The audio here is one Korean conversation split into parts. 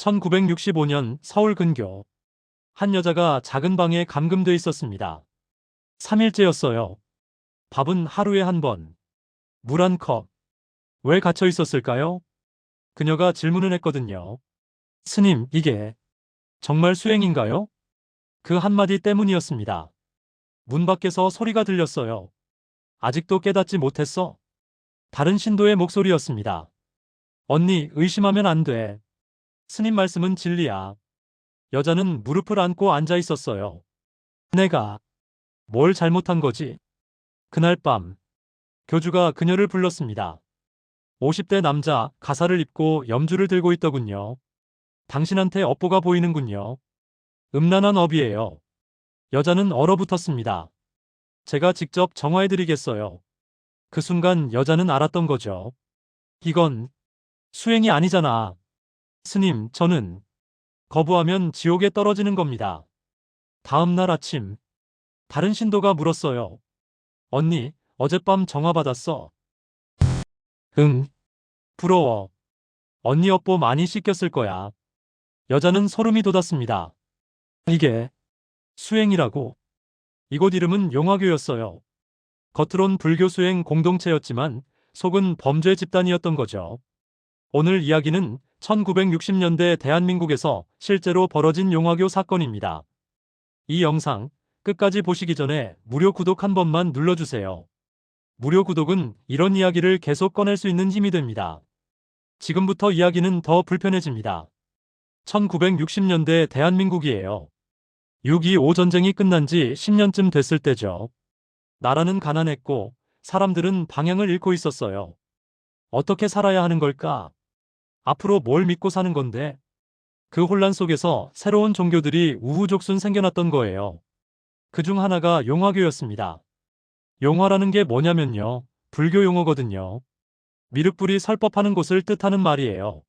1965년 서울 근교 한 여자가 작은 방에 감금돼 있었습니다. 3일째였어요. 밥은 하루에 한 번. 물 한 컵. 왜 갇혀 있었을까요? 그녀가 질문을 했거든요. 스님, 이게 정말 수행인가요? 그 한마디 때문이었습니다. 문 밖에서 소리가 들렸어요. 아직도 깨닫지 못했어? 다른 신도의 목소리였습니다. 언니, 의심하면 안 돼. 스님 말씀은 진리야. 여자는 무릎을 안고 앉아 있었어요. 내가 뭘 잘못한 거지? 그날 밤 교주가 그녀를 불렀습니다. 50대 남자 가사를 입고 염주를 들고 있더군요. 당신한테 업보가 보이는군요. 음란한 업이에요. 여자는 얼어붙었습니다. 제가 직접 정화해드리겠어요. 그 순간 여자는 알았던 거죠. 이건 수행이 아니잖아. 스님, 저는 거부하면 지옥에 떨어지는 겁니다. 다음 날 아침, 다른 신도가 물었어요. 언니, 어젯밤 정화 받았어. 응. 부러워. 언니 업보 많이 씻겼을 거야. 여자는 소름이 돋았습니다. 이게 수행이라고. 이곳 이름은 용화교였어요. 겉으론 불교 수행 공동체였지만 속은 범죄 집단이었던 거죠. 오늘 이야기는 1960년대 대한민국에서 실제로 벌어진 용화교 사건입니다. 이 영상 끝까지 보시기 전에 무료 구독 한 번만 눌러주세요. 무료 구독은 이런 이야기를 계속 꺼낼 수 있는 힘이 됩니다. 지금부터 이야기는 더 불편해집니다. 1960년대 대한민국이에요. 6.25 전쟁이 끝난 지 10년쯤 됐을 때죠. 나라는 가난했고 사람들은 방향을 잃고 있었어요. 어떻게 살아야 하는 걸까? 앞으로 뭘 믿고 사는 건데? 그 혼란 속에서 새로운 종교들이 우후족순 생겨났던 거예요. 그 중 하나가 용화교였습니다. 용화라는 게 뭐냐면요. 불교 용어거든요. 미륵불이 설법하는 곳을 뜻하는 말이에요.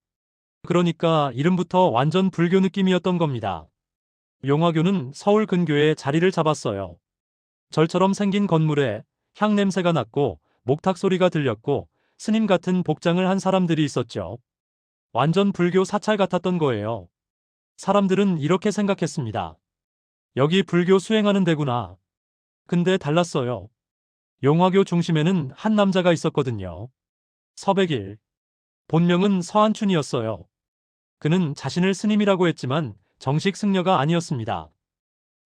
그러니까 이름부터 완전 불교 느낌이었던 겁니다. 용화교는 서울 근교에 자리를 잡았어요. 절처럼 생긴 건물에 향 냄새가 났고 목탁 소리가 들렸고 스님 같은 복장을 한 사람들이 있었죠. 완전 불교 사찰 같았던 거예요. 사람들은 이렇게 생각했습니다. 여기 불교 수행하는 데구나. 근데 달랐어요. 용화교 중심에는 한 남자가 있었거든요. 서백일. 본명은 서한춘이었어요. 그는 자신을 스님이라고 했지만 정식 승려가 아니었습니다.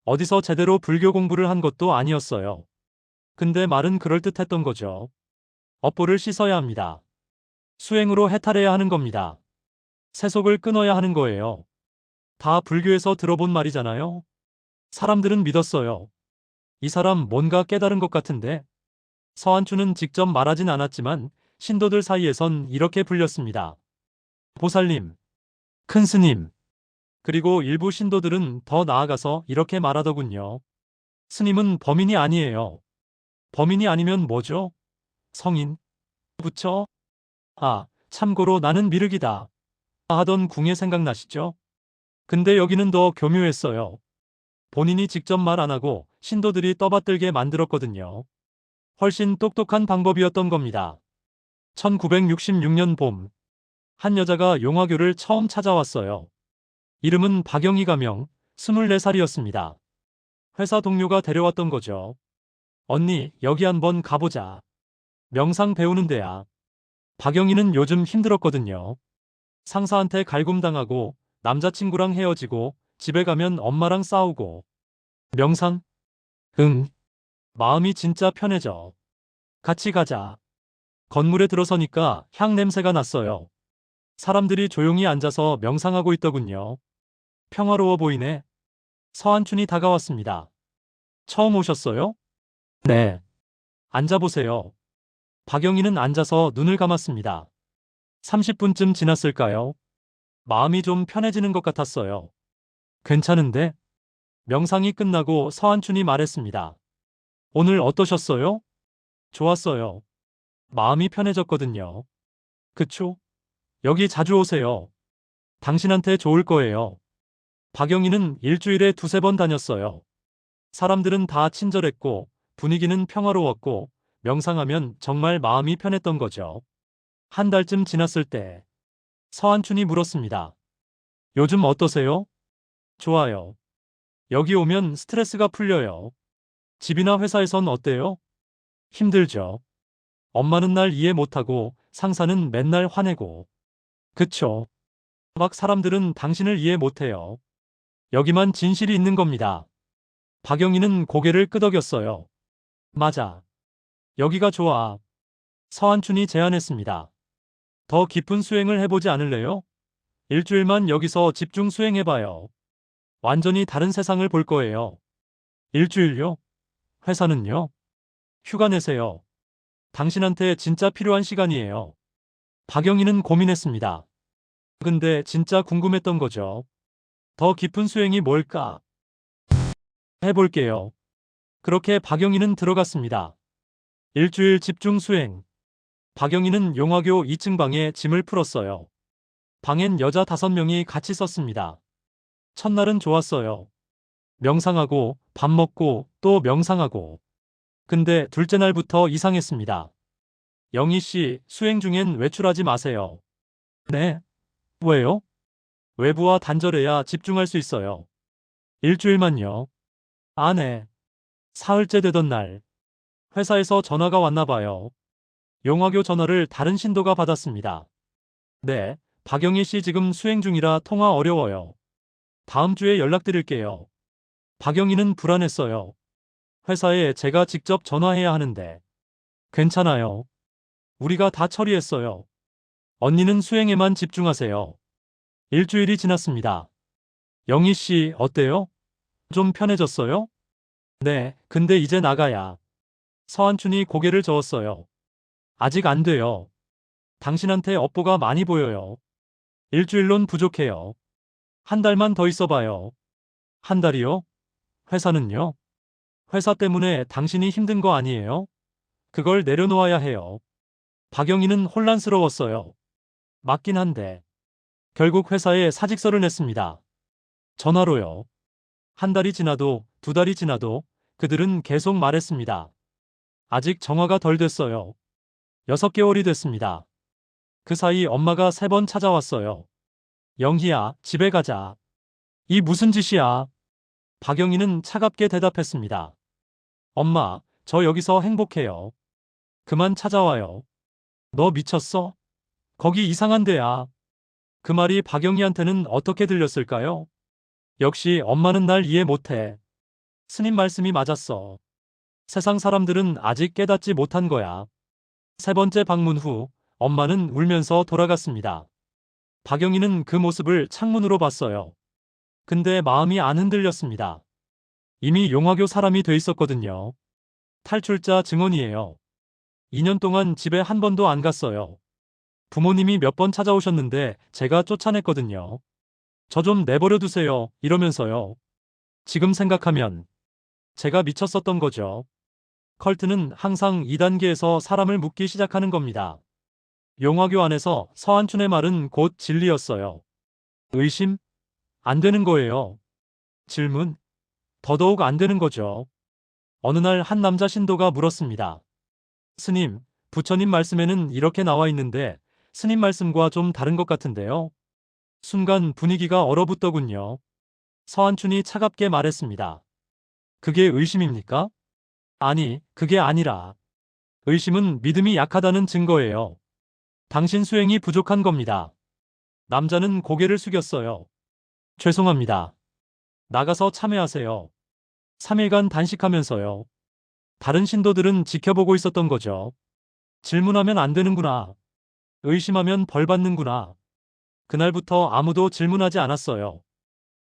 어디서 제대로 불교 공부를 한 것도 아니었어요. 근데 말은 그럴듯했던 거죠. 업보를 씻어야 합니다. 수행으로 해탈해야 하는 겁니다. 세속을 끊어야 하는 거예요. 다 불교에서 들어본 말이잖아요. 사람들은 믿었어요. 이 사람 뭔가 깨달은 것 같은데. 서한추는 직접 말하진 않았지만 신도들 사이에선 이렇게 불렸습니다. 보살님, 큰 스님, 그리고 일부 신도들은 더 나아가서 이렇게 말하더군요. 스님은 범인이 아니에요. 범인이 아니면 뭐죠? 성인? 부처? 아, 참고로 나는 미륵이다. 하던 궁예 생각나시죠? 근데 여기는 더 교묘했어요. 본인이 직접 말 안 하고 신도들이 떠받들게 만들었거든요. 훨씬 똑똑한 방법이었던 겁니다. 1966년 봄, 한 여자가 용화교를 처음 찾아왔어요. 이름은 박영희 가명, 24살이었습니다. 회사 동료가 데려왔던 거죠. 언니, 여기 한번 가보자. 명상 배우는 데야. 박영희는 요즘 힘들었거든요. 상사한테 갈굼당하고 남자친구랑 헤어지고 집에 가면 엄마랑 싸우고 명상? 응. 마음이 진짜 편해져. 같이 가자. 건물에 들어서니까 향 냄새가 났어요. 사람들이 조용히 앉아서 명상하고 있더군요. 평화로워 보이네. 서한춘이 다가왔습니다. 처음 오셨어요? 네. 앉아보세요. 박영희는 앉아서 눈을 감았습니다. 30분쯤 지났을까요? 마음이 좀 편해지는 것 같았어요. 괜찮은데? 명상이 끝나고 서한춘이 말했습니다. 오늘 어떠셨어요? 좋았어요. 마음이 편해졌거든요. 그쵸? 여기 자주 오세요. 당신한테 좋을 거예요. 박영희는 일주일에 두세 번 다녔어요. 사람들은 다 친절했고 분위기는 평화로웠고 명상하면 정말 마음이 편했던 거죠. 한 달쯤 지났을 때 서한춘이 물었습니다. 요즘 어떠세요? 좋아요. 여기 오면 스트레스가 풀려요. 집이나 회사에선 어때요? 힘들죠. 엄마는 날 이해 못하고 상사는 맨날 화내고. 그쵸. 막 사람들은 당신을 이해 못해요. 여기만 진실이 있는 겁니다. 박영희는 고개를 끄덕였어요. 맞아. 여기가 좋아. 서한춘이 제안했습니다. 더 깊은 수행을 해보지 않을래요? 일주일만 여기서 집중 수행해봐요. 완전히 다른 세상을 볼 거예요. 일주일요? 회사는요? 휴가 내세요. 당신한테 진짜 필요한 시간이에요. 박영희는 고민했습니다. 근데 진짜 궁금했던 거죠. 더 깊은 수행이 뭘까? 해볼게요. 그렇게 박영희는 들어갔습니다. 일주일 집중 수행. 박영희는 용화교 2층 방에 짐을 풀었어요. 방엔 여자 다섯 명이 같이 썼습니다. 첫날은 좋았어요. 명상하고 밥 먹고 또 명상하고. 근데 둘째 날부터 이상했습니다. 영희 씨, 수행 중엔 외출하지 마세요. 네. 왜요? 외부와 단절해야 집중할 수 있어요. 일주일만요. 아, 네. 사흘째 되던 날. 회사에서 전화가 왔나 봐요. 용화교 전화를 다른 신도가 받았습니다. 네, 박영희 씨 지금 수행 중이라 통화 어려워요. 다음 주에 연락드릴게요. 박영희는 불안했어요. 회사에 제가 직접 전화해야 하는데. 괜찮아요. 우리가 다 처리했어요. 언니는 수행에만 집중하세요. 일주일이 지났습니다. 영희 씨, 어때요? 좀 편해졌어요? 네, 근데 이제 나가야. 서한춘이 고개를 저었어요. 아직 안 돼요. 당신한테 업보가 많이 보여요. 일주일론 부족해요. 한 달만 더 있어봐요. 한 달이요? 회사는요? 회사 때문에 당신이 힘든 거 아니에요? 그걸 내려놓아야 해요. 박영희는 혼란스러웠어요. 맞긴 한데. 결국 회사에 사직서를 냈습니다. 전화로요. 한 달이 지나도 두 달이 지나도 그들은 계속 말했습니다. 아직 정화가 덜 됐어요. 여섯 개월이 됐습니다. 그 사이 엄마가 세 번 찾아왔어요. 영희야, 집에 가자. 이 무슨 짓이야? 박영희는 차갑게 대답했습니다. 엄마, 저 여기서 행복해요. 그만 찾아와요. 너 미쳤어? 거기 이상한 데야. 그 말이 박영희한테는 어떻게 들렸을까요? 역시 엄마는 날 이해 못해. 스님 말씀이 맞았어. 세상 사람들은 아직 깨닫지 못한 거야. 세 번째 방문 후 엄마는 울면서 돌아갔습니다. 박영희는 그 모습을 창문으로 봤어요. 근데 마음이 안 흔들렸습니다. 이미 용화교 사람이 돼 있었거든요. 탈출자 증언이에요. 2년 동안 집에 한 번도 안 갔어요. 부모님이 몇 번 찾아오셨는데 제가 쫓아냈거든요. 저 좀 내버려 두세요. 이러면서요. 지금 생각하면 제가 미쳤었던 거죠. 컬트는 항상 2단계에서 사람을 묶기 시작하는 겁니다. 용화교 안에서 서한춘의 말은 곧 진리였어요. 의심? 안 되는 거예요. 질문? 더더욱 안 되는 거죠. 어느 날 한 남자 신도가 물었습니다. 스님, 부처님 말씀에는 이렇게 나와 있는데 스님 말씀과 좀 다른 것 같은데요. 순간 분위기가 얼어붙더군요. 서한춘이 차갑게 말했습니다. 그게 의심입니까? 아니, 그게 아니라. 의심은 믿음이 약하다는 증거예요. 당신 수행이 부족한 겁니다. 남자는 고개를 숙였어요. 죄송합니다. 나가서 참여하세요. 3일간 단식하면서요. 다른 신도들은 지켜보고 있었던 거죠. 질문하면 안 되는구나. 의심하면 벌 받는구나. 그날부터 아무도 질문하지 않았어요.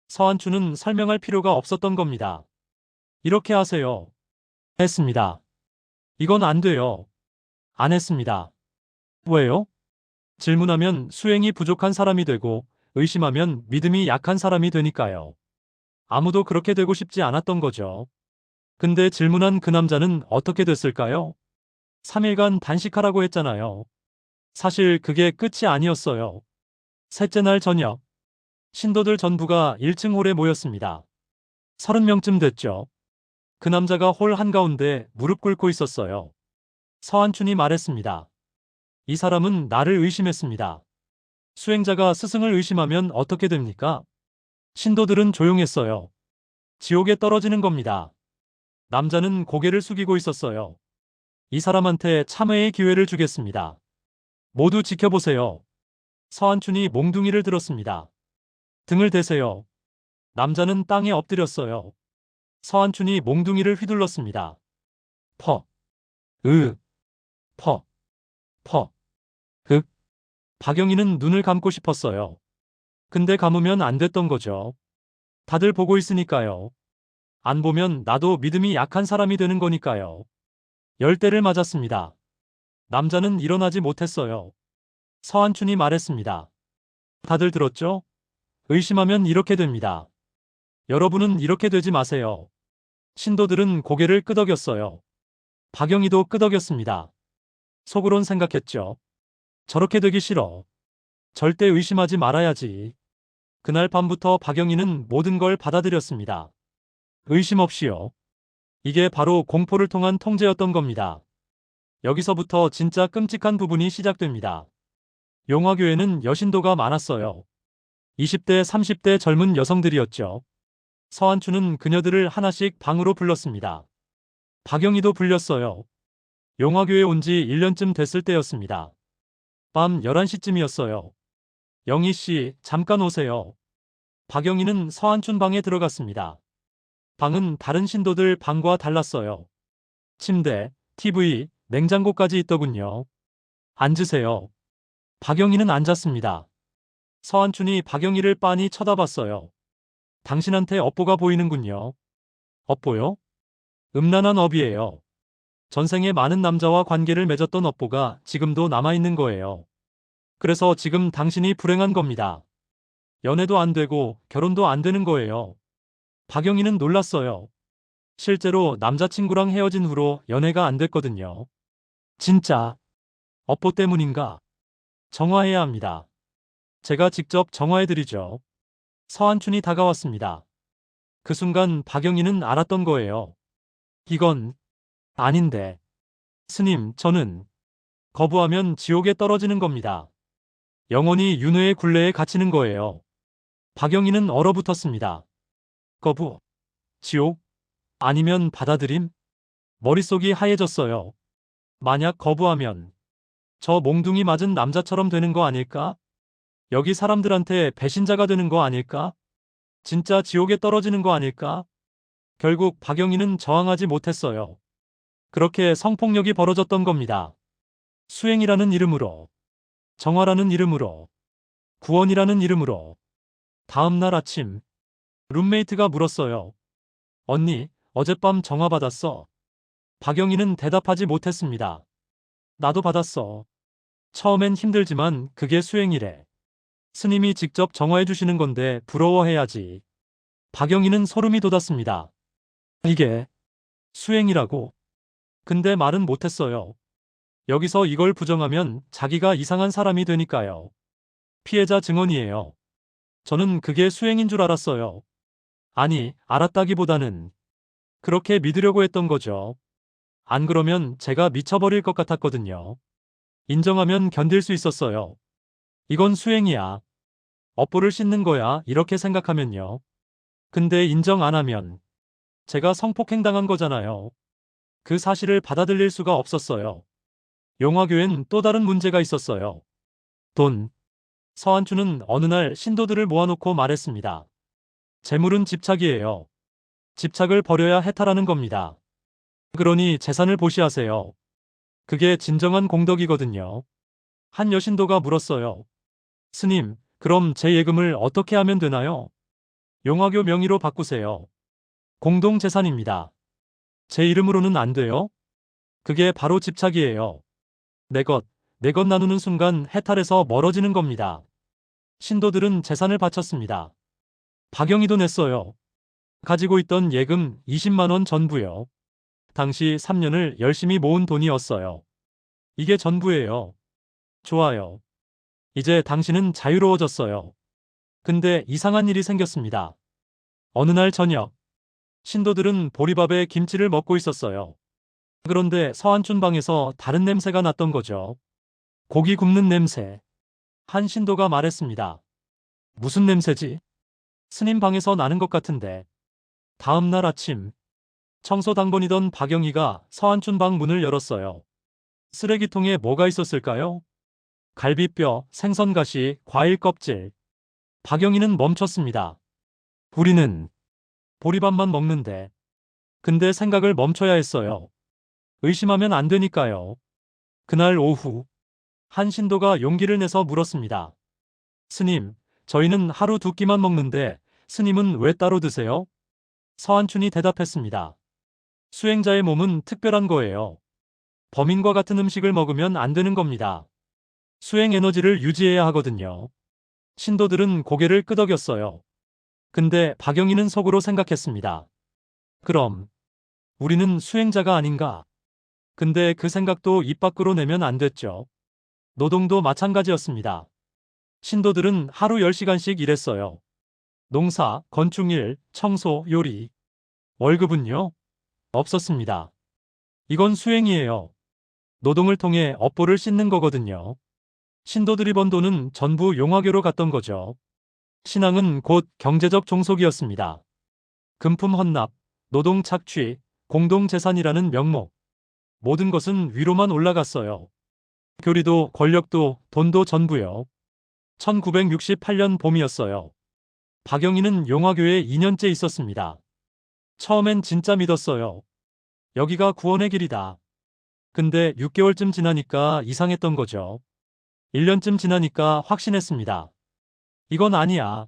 서한추는 설명할 필요가 없었던 겁니다. 이렇게 하세요. 했습니다. 이건 안 돼요. 안 했습니다. 왜요? 질문하면 수행이 부족한 사람이 되고 의심하면 믿음이 약한 사람이 되니까요. 아무도 그렇게 되고 싶지 않았던 거죠. 근데 질문한 그 남자는 어떻게 됐을까요? 3일간 단식하라고 했잖아요. 사실 그게 끝이 아니었어요. 셋째 날 저녁, 신도들 전부가 1층 홀에 모였습니다. 30명쯤 됐죠. 그 남자가 홀 한가운데 무릎 꿇고 있었어요. 서한춘이 말했습니다. 이 사람은 나를 의심했습니다. 수행자가 스승을 의심하면 어떻게 됩니까? 신도들은 조용했어요. 지옥에 떨어지는 겁니다. 남자는 고개를 숙이고 있었어요. 이 사람한테 참회의 기회를 주겠습니다. 모두 지켜보세요. 서한춘이 몽둥이를 들었습니다. 등을 대세요. 남자는 땅에 엎드렸어요. 서한춘이 몽둥이를 휘둘렀습니다. 퍼, 으, 퍼, 퍼, 흑. 박영희는 눈을 감고 싶었어요. 근데 감으면 안 됐던 거죠. 다들 보고 있으니까요. 안 보면 나도 믿음이 약한 사람이 되는 거니까요. 열대를 맞았습니다. 남자는 일어나지 못했어요. 서한춘이 말했습니다. 다들 들었죠? 의심하면 이렇게 됩니다. 여러분은 이렇게 되지 마세요. 신도들은 고개를 끄덕였어요. 박영희도 끄덕였습니다. 속으론 생각했죠. 저렇게 되기 싫어. 절대 의심하지 말아야지. 그날 밤부터 박영희는 모든 걸 받아들였습니다. 의심 없이요. 이게 바로 공포를 통한 통제였던 겁니다. 여기서부터 진짜 끔찍한 부분이 시작됩니다. 용화교회는 여신도가 많았어요. 20대, 30대 젊은 여성들이었죠. 서한추는 그녀들을 하나씩 방으로 불렀습니다. 박영희도 불렸어요. 용화교회 온지 1년쯤 됐을 때였습니다. 밤 11시쯤이었어요. 영희 씨, 잠깐 오세요. 박영희는 서한춘 방에 들어갔습니다. 방은 다른 신도들 방과 달랐어요. 침대, TV, 냉장고까지 있더군요. 앉으세요. 박영희는 앉았습니다. 서한춘이 박영희를 빤히 쳐다봤어요. 당신한테 업보가 보이는군요. 업보요? 음란한 업이에요. 전생에 많은 남자와 관계를 맺었던 업보가 지금도 남아있는 거예요. 그래서 지금 당신이 불행한 겁니다. 연애도 안 되고 결혼도 안 되는 거예요. 박영희는 놀랐어요. 실제로 남자친구랑 헤어진 후로 연애가 안 됐거든요. 진짜 업보 때문인가? 정화해야 합니다. 제가 직접 정화해드리죠. 서한춘이 다가왔습니다. 그 순간 박영희는 알았던 거예요. 이건 아닌데. 스님, 저는 거부하면 지옥에 떨어지는 겁니다. 영원히 윤회의 굴레에 갇히는 거예요. 박영희는 얼어붙었습니다. 거부, 지옥, 아니면 받아들임? 머릿속이 하얘졌어요. 만약 거부하면 저 몽둥이 맞은 남자처럼 되는 거 아닐까? 여기 사람들한테 배신자가 되는 거 아닐까? 진짜 지옥에 떨어지는 거 아닐까? 결국 박영희는 저항하지 못했어요. 그렇게 성폭력이 벌어졌던 겁니다. 수행이라는 이름으로, 정화라는 이름으로, 구원이라는 이름으로. 다음 날 아침, 룸메이트가 물었어요. 언니, 어젯밤 정화 받았어? 박영희는 대답하지 못했습니다. 나도 받았어. 처음엔 힘들지만 그게 수행이래. 스님이 직접 정화해 주시는 건데 부러워해야지. 박영희는 소름이 돋았습니다. 이게 수행이라고. 근데 말은 못했어요. 여기서 이걸 부정하면 자기가 이상한 사람이 되니까요. 피해자 증언이에요. 저는 그게 수행인 줄 알았어요. 아니, 알았다기보다는 그렇게 믿으려고 했던 거죠. 안 그러면 제가 미쳐버릴 것 같았거든요. 인정하면 견딜 수 있었어요. 이건 수행이야. 업보를 씻는 거야. 이렇게 생각하면요. 근데 인정 안 하면 제가 성폭행당한 거잖아요. 그 사실을 받아들일 수가 없었어요. 용화교엔 또 다른 문제가 있었어요. 돈. 서한추는 어느 날 신도들을 모아놓고 말했습니다. 재물은 집착이에요. 집착을 버려야 해탈하는 겁니다. 그러니 재산을 보시하세요. 그게 진정한 공덕이거든요. 한 여신도가 물었어요. 스님, 그럼 제 예금을 어떻게 하면 되나요? 용화교 명의로 바꾸세요. 공동재산입니다. 제 이름으로는 안 돼요? 그게 바로 집착이에요. 내 것, 내 것 나누는 순간 해탈에서 멀어지는 겁니다. 신도들은 재산을 바쳤습니다. 박영희도 냈어요. 가지고 있던 예금 20만원 전부요. 당시 3년을 열심히 모은 돈이었어요. 이게 전부예요. 좋아요. 이제 당신은 자유로워졌어요. 근데 이상한 일이 생겼습니다. 어느 날 저녁, 신도들은 보리밥에 김치를 먹고 있었어요. 그런데 서한춘 방에서 다른 냄새가 났던 거죠. 고기 굽는 냄새. 한 신도가 말했습니다. 무슨 냄새지? 스님 방에서 나는 것 같은데. 다음 날 아침, 청소 당번이던 박영희가 서한춘 방 문을 열었어요. 쓰레기통에 뭐가 있었을까요? 갈비뼈, 생선가시, 과일 껍질. 박영희는 멈췄습니다. 우리는 보리밥만 먹는데. 근데 생각을 멈춰야 했어요. 의심하면 안 되니까요. 그날 오후, 한 신도가 용기를 내서 물었습니다. 스님, 저희는 하루 두 끼만 먹는데 스님은 왜 따로 드세요? 서한춘이 대답했습니다. 수행자의 몸은 특별한 거예요. 범인과 같은 음식을 먹으면 안 되는 겁니다. 수행 에너지를 유지해야 하거든요. 신도들은 고개를 끄덕였어요. 근데 박영희는 속으로 생각했습니다. 그럼 우리는 수행자가 아닌가? 근데 그 생각도 입 밖으로 내면 안 됐죠. 노동도 마찬가지였습니다. 신도들은 하루 10시간씩 일했어요. 농사, 건축일, 청소, 요리. 월급은요? 없었습니다. 이건 수행이에요. 노동을 통해 업보를 씻는 거거든요. 신도들이 번 돈은 전부 용화교로 갔던 거죠. 신앙은 곧 경제적 종속이었습니다. 금품 헌납, 노동 착취, 공동재산이라는 명목. 모든 것은 위로만 올라갔어요. 교리도 권력도 돈도 전부요. 1968년 봄이었어요. 박영희는 용화교에 2년째 있었습니다. 처음엔 진짜 믿었어요. 여기가 구원의 길이다. 근데 6개월쯤 지나니까 이상했던 거죠. 1년쯤 지나니까 확신했습니다. 이건 아니야.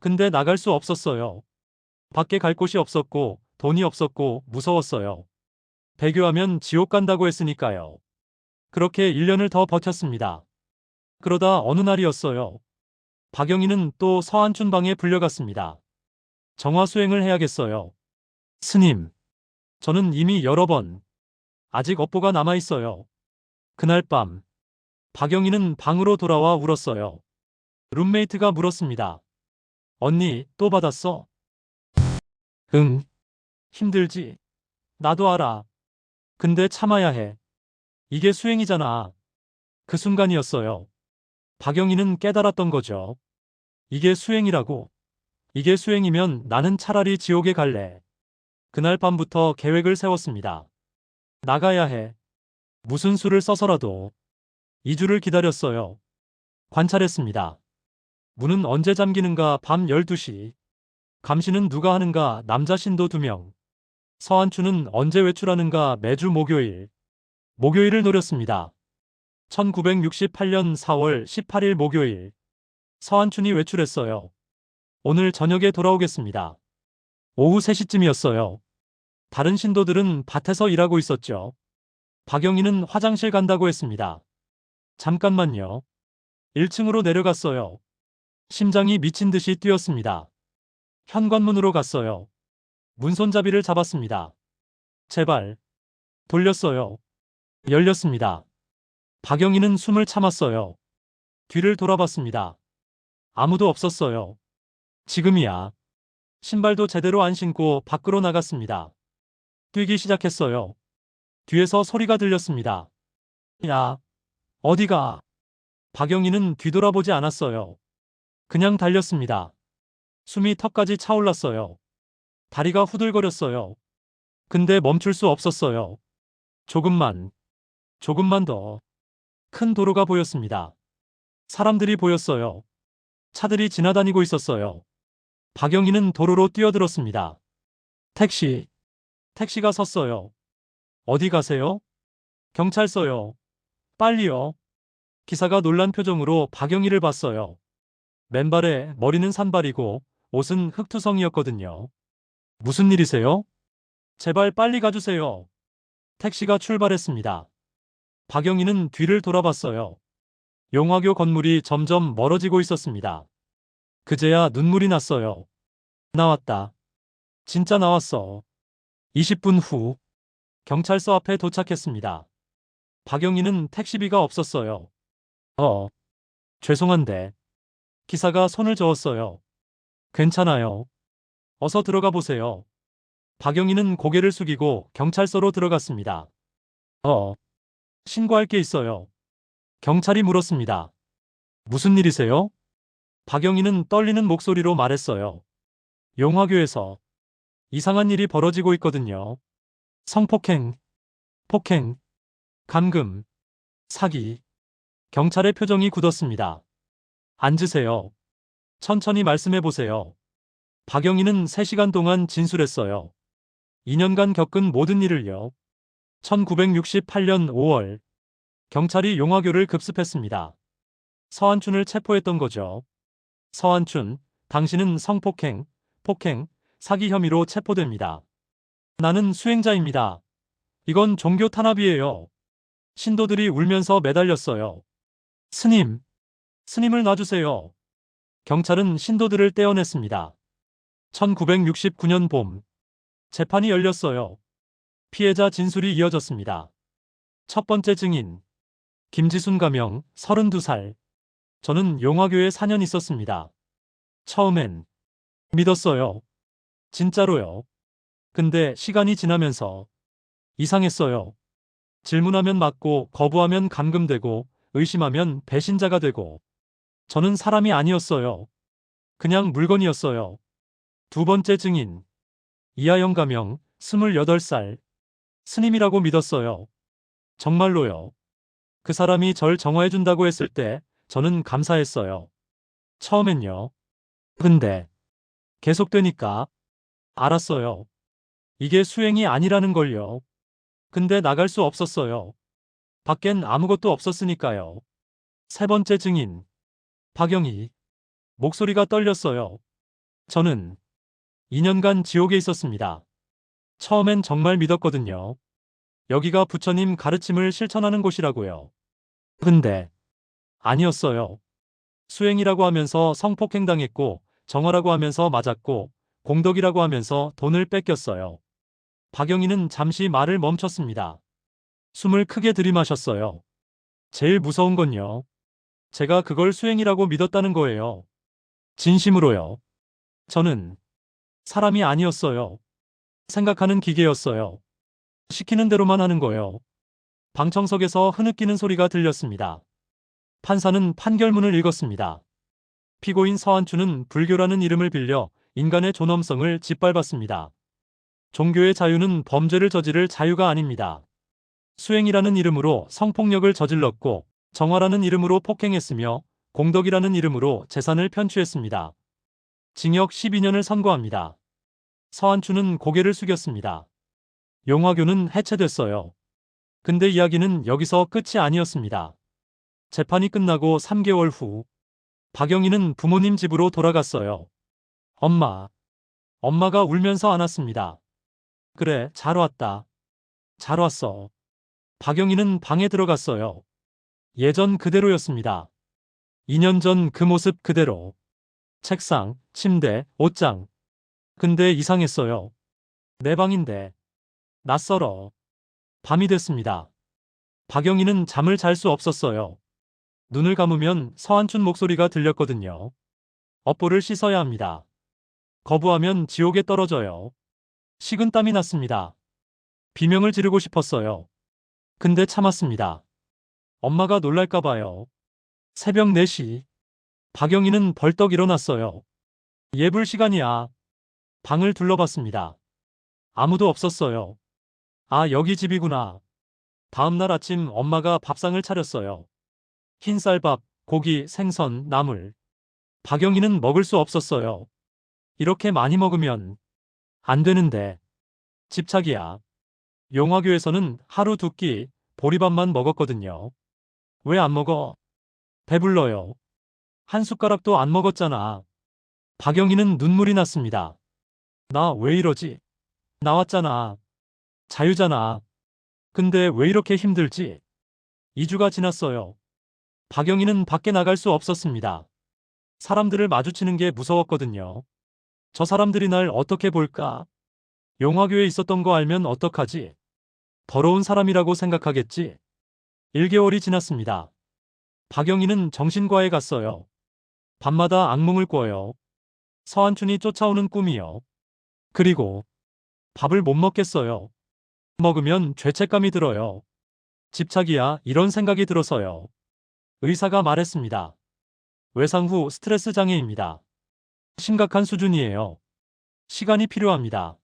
근데 나갈 수 없었어요. 밖에 갈 곳이 없었고, 돈이 없었고, 무서웠어요. 배교하면 지옥 간다고 했으니까요. 그렇게 1년을 더 버텼습니다. 그러다 어느 날이었어요. 박영희는 또 서한춘 방에 불려갔습니다. 정화 수행을 해야겠어요. 스님, 저는 이미 여러 번, 아직 업보가 남아 있어요. 그날 밤, 박영희는 방으로 돌아와 울었어요. 룸메이트가 물었습니다. 언니, 또 받았어? 응. 힘들지? 나도 알아. 근데 참아야 해. 이게 수행이잖아. 그 순간이었어요. 박영희는 깨달았던 거죠. 이게 수행이라고. 이게 수행이면 나는 차라리 지옥에 갈래. 그날 밤부터 계획을 세웠습니다. 나가야 해. 무슨 수를 써서라도. 2주를 기다렸어요. 관찰했습니다. 문은 언제 잠기는가 밤 12시. 감시는 누가 하는가 남자 신도 2명. 서한추는 언제 외출하는가 매주 목요일. 목요일을 노렸습니다. 1968년 4월 18일 목요일. 서한춘이 외출했어요. 오늘 저녁에 돌아오겠습니다. 오후 3시쯤이었어요. 다른 신도들은 밭에서 일하고 있었죠. 박영희는 화장실 간다고 했습니다. 잠깐만요. 1층으로 내려갔어요. 심장이 미친 듯이 뛰었습니다. 현관문으로 갔어요. 문손잡이를 잡았습니다. 제발. 돌렸어요. 열렸습니다. 박영희는 숨을 참았어요. 뒤를 돌아봤습니다. 아무도 없었어요. 지금이야. 신발도 제대로 안 신고 밖으로 나갔습니다. 뛰기 시작했어요. 뒤에서 소리가 들렸습니다. 야, 어디가? 박영희는 뒤돌아보지 않았어요. 그냥 달렸습니다. 숨이 턱까지 차올랐어요. 다리가 후들거렸어요. 근데 멈출 수 없었어요. 조금만, 조금만 더. 큰 도로가 보였습니다. 사람들이 보였어요. 차들이 지나다니고 있었어요. 박영희는 도로로 뛰어들었습니다. 택시. 택시가 섰어요. 어디 가세요? 경찰서요. 빨리요. 기사가 놀란 표정으로 박영희를 봤어요. 맨발에 머리는 산발이고 옷은 흑투성이었거든요. 무슨 일이세요? 제발 빨리 가주세요. 택시가 출발했습니다. 박영희는 뒤를 돌아봤어요. 용화교 건물이 점점 멀어지고 있었습니다. 그제야 눈물이 났어요. 나왔다. 진짜 나왔어. 20분 후 경찰서 앞에 도착했습니다. 박영희는 택시비가 없었어요. 어, 죄송한데. 기사가 손을 저었어요. 괜찮아요. 어서 들어가 보세요. 박영희는 고개를 숙이고 경찰서로 들어갔습니다. 어, 신고할 게 있어요. 경찰이 물었습니다. 무슨 일이세요? 박영희는 떨리는 목소리로 말했어요. 용화교에서 이상한 일이 벌어지고 있거든요. 성폭행, 폭행, 감금, 사기. 경찰의 표정이 굳었습니다. 앉으세요. 천천히 말씀해 보세요. 박영희는 3시간 동안 진술했어요. 2년간 겪은 모든 일을요. 1968년 5월 경찰이 용화교를 급습했습니다. 서한춘을 체포했던 거죠. 서한춘, 당신은 성폭행, 폭행, 사기 혐의로 체포됩니다. 나는 수행자입니다. 이건 종교 탄압이에요. 신도들이 울면서 매달렸어요. 스님, 스님을 놔주세요. 경찰은 신도들을 떼어냈습니다. 1969년 봄, 재판이 열렸어요. 피해자 진술이 이어졌습니다. 첫 번째 증인, 김지순 가명, 32살. 저는 용화교에 4년 있었습니다. 처음엔 믿었어요. 진짜로요. 근데 시간이 지나면서 이상했어요. 질문하면 맞고 거부하면 감금되고 의심하면 배신자가 되고 저는 사람이 아니었어요. 그냥 물건이었어요. 두 번째 증인 이하영 가명 28살 스님이라고 믿었어요. 정말로요. 그 사람이 절 정화해준다고 했을 때 저는 감사했어요. 처음엔요. 근데 계속되니까 알았어요. 이게 수행이 아니라는 걸요. 근데 나갈 수 없었어요. 밖엔 아무것도 없었으니까요. 세 번째 증인. 박영희. 목소리가 떨렸어요. 저는 2년간 지옥에 있었습니다. 처음엔 정말 믿었거든요. 여기가 부처님 가르침을 실천하는 곳이라고요. 근데 아니었어요. 수행이라고 하면서 성폭행당했고 정화라고 하면서 맞았고 공덕이라고 하면서 돈을 뺏겼어요. 박영희는 잠시 말을 멈췄습니다. 숨을 크게 들이마셨어요. 제일 무서운 건요. 제가 그걸 수행이라고 믿었다는 거예요. 진심으로요. 저는 사람이 아니었어요. 생각하는 기계였어요. 시키는 대로만 하는 거예요. 방청석에서 흐느끼는 소리가 들렸습니다. 판사는 판결문을 읽었습니다. 피고인 서한추는 불교라는 이름을 빌려 인간의 존엄성을 짓밟았습니다. 종교의 자유는 범죄를 저지를 자유가 아닙니다. 수행이라는 이름으로 성폭력을 저질렀고 정화라는 이름으로 폭행했으며 공덕이라는 이름으로 재산을 편취했습니다. 징역 12년을 선고합니다. 서한추는 고개를 숙였습니다. 용화교는 해체됐어요. 근데 이야기는 여기서 끝이 아니었습니다. 재판이 끝나고 3개월 후 박영희는 부모님 집으로 돌아갔어요. 엄마. 엄마가 울면서 안았습니다. 그래, 잘 왔다. 잘 왔어. 박영희는 방에 들어갔어요. 예전 그대로였습니다. 2년 전 그 모습 그대로. 책상, 침대, 옷장. 근데 이상했어요. 내 방인데. 낯설어. 밤이 됐습니다. 박영희는 잠을 잘 수 없었어요. 눈을 감으면 서한춘 목소리가 들렸거든요. 업보를 씻어야 합니다. 거부하면 지옥에 떨어져요. 식은땀이 났습니다. 비명을 지르고 싶었어요. 근데 참았습니다. 엄마가 놀랄까봐요. 새벽 4시. 박영희는 벌떡 일어났어요. 예불 시간이야. 방을 둘러봤습니다. 아무도 없었어요. 아, 여기 집이구나. 다음날 아침 엄마가 밥상을 차렸어요. 흰쌀밥, 고기, 생선, 나물. 박영희는 먹을 수 없었어요. 이렇게 많이 먹으면 안 되는데. 집착이야. 용화교에서는 하루 두 끼 보리밥만 먹었거든요. 왜 안 먹어? 배불러요. 한 숟가락도 안 먹었잖아. 박영희는 눈물이 났습니다. 나 왜 이러지? 나왔잖아. 자유잖아. 근데 왜 이렇게 힘들지? 2주가 지났어요. 박영희는 밖에 나갈 수 없었습니다. 사람들을 마주치는 게 무서웠거든요. 저 사람들이 날 어떻게 볼까? 용화교에 있었던 거 알면 어떡하지? 더러운 사람이라고 생각하겠지? 1개월이 지났습니다. 박영희는 정신과에 갔어요. 밤마다 악몽을 꿔요. 서한춘이 쫓아오는 꿈이요. 그리고 밥을 못 먹겠어요. 먹으면 죄책감이 들어요. 집착이야 이런 생각이 들어서요. 의사가 말했습니다. 외상 후 스트레스 장애입니다. 심각한 수준이에요. 시간이 필요합니다.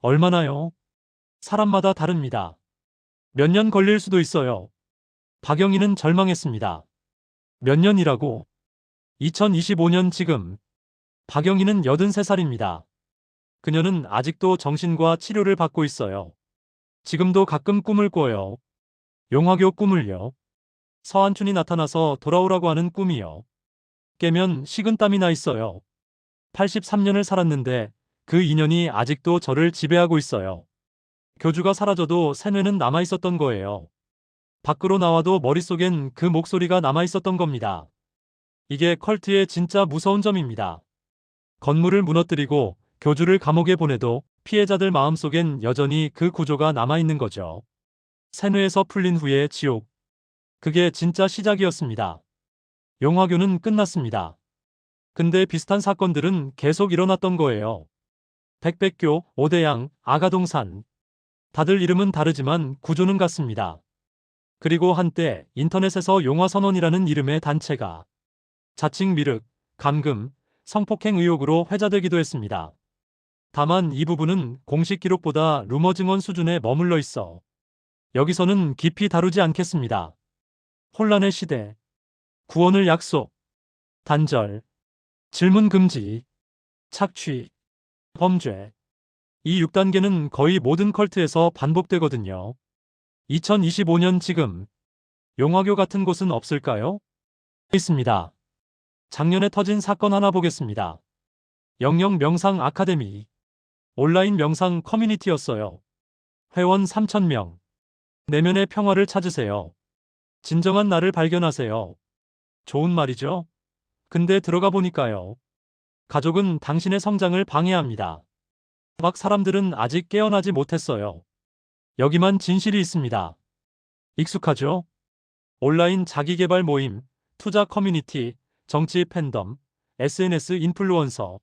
얼마나요? 사람마다 다릅니다. 몇 년 걸릴 수도 있어요. 박영희는 절망했습니다. 몇 년이라고? 2025년 지금. 박영희는 83살입니다. 그녀는 아직도 정신과 치료를 받고 있어요. 지금도 가끔 꿈을 꿔요. 용화교 꿈을요. 서한춘이 나타나서 돌아오라고 하는 꿈이요. 깨면 식은땀이 나 있어요. 83년을 살았는데 그 인연이 아직도 저를 지배하고 있어요. 교주가 사라져도 세뇌는 남아 있었던 거예요. 밖으로 나와도 머릿속엔 그 목소리가 남아 있었던 겁니다. 이게 컬트의 진짜 무서운 점입니다. 건물을 무너뜨리고 교주를 감옥에 보내도 피해자들 마음속엔 여전히 그 구조가 남아 있는 거죠. 세뇌에서 풀린 후의 지옥. 그게 진짜 시작이었습니다. 용화교는 끝났습니다. 근데 비슷한 사건들은 계속 일어났던 거예요. 백백교, 오대양, 아가동산. 다들 이름은 다르지만 구조는 같습니다. 그리고 한때 인터넷에서 용화선원이라는 이름의 단체가 자칭 미륵, 감금, 성폭행 의혹으로 회자되기도 했습니다. 다만 이 부분은 공식 기록보다 루머 증언 수준에 머물러 있어 여기서는 깊이 다루지 않겠습니다. 혼란의 시대, 구원을 약속, 단절, 질문 금지, 착취, 범죄. 이 6단계는 거의 모든 컬트에서 반복되거든요. 2025년 지금 용화교 같은 곳은 없을까요? 있습니다. 작년에 터진 사건 하나 보겠습니다. 영영 명상 아카데미. 온라인 명상 커뮤니티였어요. 회원 3,000명. 내면의 평화를 찾으세요. 진정한 나를 발견하세요. 좋은 말이죠? 근데 들어가 보니까요. 가족은 당신의 성장을 방해합니다. 막 사람들은 아직 깨어나지 못했어요. 여기만 진실이 있습니다. 익숙하죠? 온라인 자기개발 모임, 투자 커뮤니티, 정치 팬덤, SNS 인플루언서.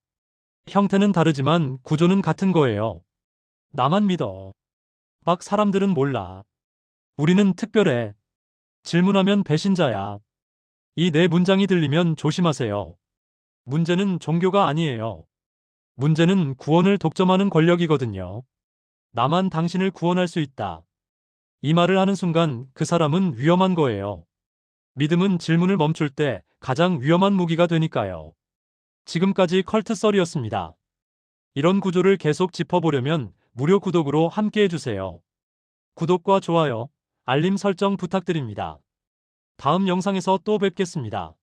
형태는 다르지만 구조는 같은 거예요. 나만 믿어. 막 사람들은 몰라. 우리는 특별해. 질문하면 배신자야. 이 네 문장이 들리면 조심하세요. 문제는 종교가 아니에요. 문제는 구원을 독점하는 권력이거든요. 나만 당신을 구원할 수 있다. 이 말을 하는 순간 그 사람은 위험한 거예요. 믿음은 질문을 멈출 때 가장 위험한 무기가 되니까요. 지금까지 컬트 썰이었습니다. 이런 구조를 계속 짚어보려면 무료 구독으로 함께 해주세요. 구독과 좋아요, 알림 설정 부탁드립니다. 다음 영상에서 또 뵙겠습니다.